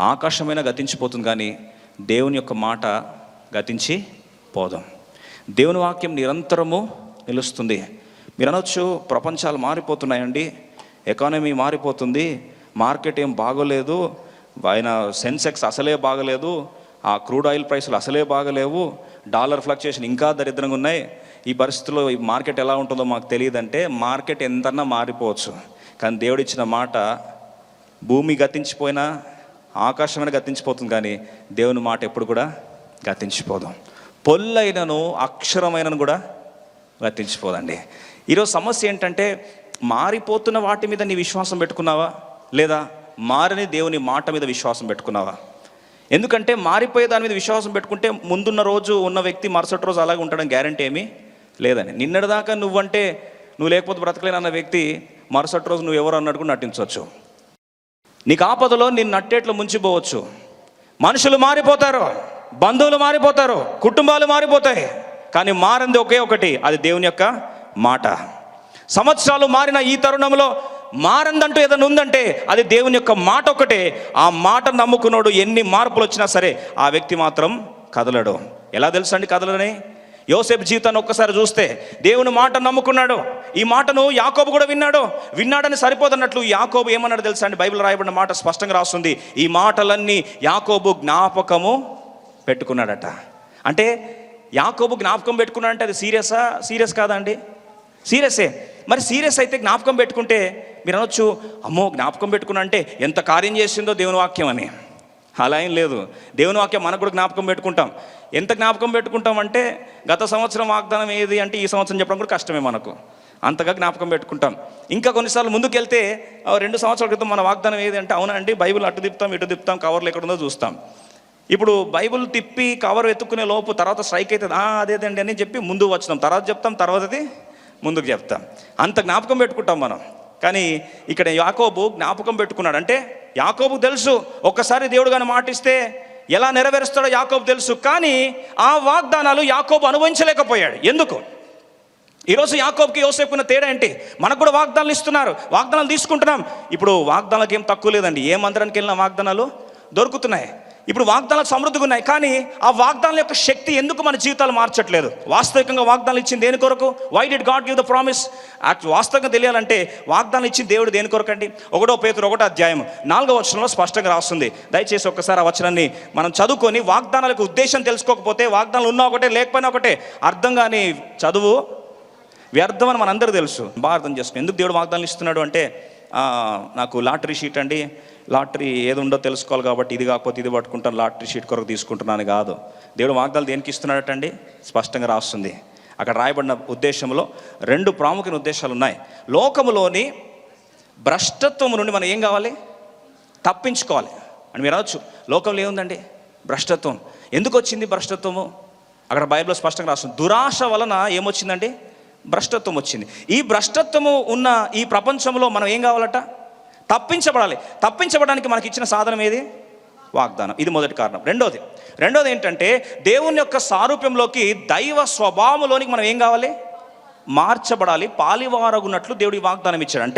ఆకాశమైన గతించిపోతుంది కానీ దేవుని యొక్క మాట గతించి పోదాం. దేవుని వాక్యం నిరంతరము నిలుస్తుంది. మీరు అనొచ్చు ప్రపంచాలు మారిపోతున్నాయండి ఎకానమీ మారిపోతుంది మార్కెట్ ఏం బాగోలేదు ఆయన సెన్సెక్స్ అసలే బాగలేదు ఆ క్రూడ్ ఆయిల్ ప్రైసులు అసలే బాగలేవు డాలర్ ఫ్లక్చుయేషన్ ఇంకా దరిద్రంగా ఉన్నాయి. ఈ పరిస్థితుల్లో ఈ మార్కెట్ ఎలా ఉంటుందో మాకు తెలియదంటే మార్కెట్ ఎంతన్నా మారిపోవచ్చు. కానీ దేవుడిచ్చిన మాట భూమి గతించిపోయినా ఆకాశమైన గతించిపోతుంది కానీ దేవుని మాట ఎప్పుడు కూడా గతించిపోదాం. పొల్లైనను అక్షరమైనను కూడా గతించిపోదండి. ఈరోజు సమస్య ఏంటంటే మారిపోతున్న వాటి మీద నీ విశ్వాసం పెట్టుకున్నావా? లేదా మారని దేవుని మాట మీద విశ్వాసం పెట్టుకున్నావా? ఎందుకంటే మారిపోయే దాని మీద విశ్వాసం పెట్టుకుంటే ముందున్న రోజు ఉన్న వ్యక్తి మరుసటి రోజు అలాగే ఉండడం గ్యారంటీ ఏమీ లేదని నిన్నటిదాకా నువ్వంటే నువ్వు లేకపోతే బ్రతకలేనన్న వ్యక్తి మరుసటి రోజు నువ్వు ఎవరు అన్నట్టు కూడా నటించవచ్చు. నీకు ఆపదలో నిన్ను నట్టేట్లు ముంచిపోవచ్చు. మనుషులు మారిపోతారు బంధువులు మారిపోతారు కుటుంబాలు మారిపోతాయి. కానీ మారింది ఒకే ఒకటి అది దేవుని యొక్క మాట. సంవత్సరాలు మారిన ఈ తరుణంలో మారందంటూ ఏదైనా ఉందంటే అది దేవుని యొక్క మాట ఒకటే. ఆ మాట నమ్ముకున్నాడు ఎన్ని మార్పులు వచ్చినా సరే ఆ వ్యక్తి మాత్రం కదలడు. ఎలా తెలుసండి కదలని? యోసేపు జీవితాన్ని ఒక్కసారి చూస్తే దేవుని మాట నమ్ముకున్నాడు. ఈ మాటను యాకోబు కూడా విన్నాడు? విన్నాడని సరిపోదన్నట్లు యాకోబు ఏమన్నాడు తెలుసా అండి? బైబిల్ రాయబడిన మాట స్పష్టంగా రాస్తుంది. ఈ మాటలన్నీ యాకోబు జ్ఞాపకము పెట్టుకున్నాడట. అంటే యాకోబు జ్ఞాపకం పెట్టుకున్నాడంటే అది సీరియసా? సీరియస్ కాదా అండి? సీరియసే. మరి సీరియస్ అయితే జ్ఞాపకం పెట్టుకుంటే మీరు అనొచ్చు అమ్మో జ్ఞాపకం పెట్టుకున్నా అంటే ఎంత కార్యం చేసిందో దేవుని వాక్యం అని. అలా ఏం లేదు. దేవుని వాక్యం మనకు కూడా జ్ఞాపకం పెట్టుకుంటాం. ఎంత జ్ఞాపకం పెట్టుకుంటాం అంటే గత సంవత్సరం వాగ్దానం ఏది అంటే ఈ సంవత్సరం చెప్పడం కూడా కష్టమే మనకు. అంతగా జ్ఞాపకం పెట్టుకుంటాం. ఇంకా కొన్నిసార్లు ముందుకెళ్తే "ఆ, రెండు సంవత్సరాల క్రితం మన వాగ్దానం ఏది అంటే అవునండి బైబిల్ అటు తిప్పుతాం ఇటు తిప్పుతాం కవర్లు ఎక్కడుందో చూస్తాం. ఇప్పుడు బైబిల్ తిప్పి కవర్ ఎత్తుకునే లోపు తర్వాత స్ట్రైక్ అవుతుంది. అదేదండి అని చెప్పి ముందుకు వచ్చినాం తర్వాత చెప్తాం తర్వాతది ముందుకు చెప్తాం. అంత జ్ఞాపకం పెట్టుకుంటాం మనం. కానీ ఇక్కడ యాకోబు జ్ఞాపకం పెట్టుకున్నాడు. అంటే యాకోబు తెలుసు ఒక్కసారి దేవుడు కానీ మాటిస్తే ఎలా నెరవేరుస్తాడో యాకోబు తెలుసు. కానీ ఆ వాగ్దానాలు యాకోబు అనుభవించలేకపోయాడు. ఎందుకు? ఈరోజు యాకోబ్కి యోసేపున్న తేడా ఏంటి? మనకు కూడా వాగ్దానాలు ఇస్తున్నారు. వాగ్దానాలు తీసుకుంటున్నాం. ఇప్పుడు వాగ్దానాలకు ఏం తక్కువ లేదండి. ఏ మందిరానికి వెళ్ళిన వాగ్దానాలు దొరుకుతున్నాయి. ఇప్పుడు వాగ్దానాలు సమృద్ధిగా ఉన్నాయి. కానీ ఆ వాగ్దానాల యొక్క శక్తి ఎందుకు మన జీవితాలు మార్చట్లేదు? వాస్తవికంగా వాగ్దానాలు ఇచ్చింది దేని కొరకు? Why did God give the promise వాస్తవంగా తెలియాలంటే వాగ్దానం ఇచ్చింది దేవుడు దేని కొరకు అండి ఒకటో పేతురు ఒకటో అధ్యాయం నాలుగో వచనంలో స్పష్టంగా రాస్తుంది. దయచేసి ఒక్కసారి ఆ వచనాన్ని మనం చదువుకొని వాగ్దానాలకు ఉద్దేశం తెలుసుకోకపోతే వాగ్దానాలు ఉన్నా ఒకటే లేకపోయినా ఒకటే అర్థం కాని చదువు వ్యర్థం అని మనందరూ తెలుసు. బాగా అర్థం చేసుకుని ఎందుకు దేవుడు వాగ్దానం ఇస్తున్నాడు అంటే నాకు లాటరీ షీట్ అండి. లాటరీ ఏది ఉందో తెలుసుకోవాలి కాబట్టి ఇది కాకపోతే ఇది పట్టుకుంటాను లాటరీ షీట్ కొరకు తీసుకుంటున్నాను కాదు. దేవుడు వాగ్దాలు దేనికి ఇస్తున్నాడటండి? స్పష్టంగా రాస్తుంది. అక్కడ రాయబడిన ఉద్దేశంలో రెండు ప్రాముఖ్య ఉద్దేశాలు ఉన్నాయి. లోకములోని భ్రష్టత్వం నుండి మనం ఏం కావాలి? తప్పించుకోవాలి. అని మీరు అనొచ్చు. లోకంలో ఏముందండి? భ్రష్టత్వం. ఎందుకు వచ్చింది భ్రష్టత్వము? అక్కడ బైబిల్లో స్పష్టంగా రాస్తుంది. దురాశ వలన ఏమొచ్చిందండి? భ్రష్టత్వం వచ్చింది. ఈ భ్రష్టత్వము ఉన్న ఈ ప్రపంచంలో మనం ఏం కావాలట? తప్పించబడాలి. తప్పించబడడానికి మనకి ఇచ్చిన సాధనం ఏది? వాగ్దానం. ఇది మొదటి కారణం. రెండోది. రెండోది ఏంటంటే దేవుని యొక్క సారూప్యంలోకి దైవ స్వభావంలోనికి మనం ఏం కావాలి? మార్చబడాలి. పాలివారగున్నట్లు దేవుడి వాగ్దానం ఇచ్చాడు. అంటే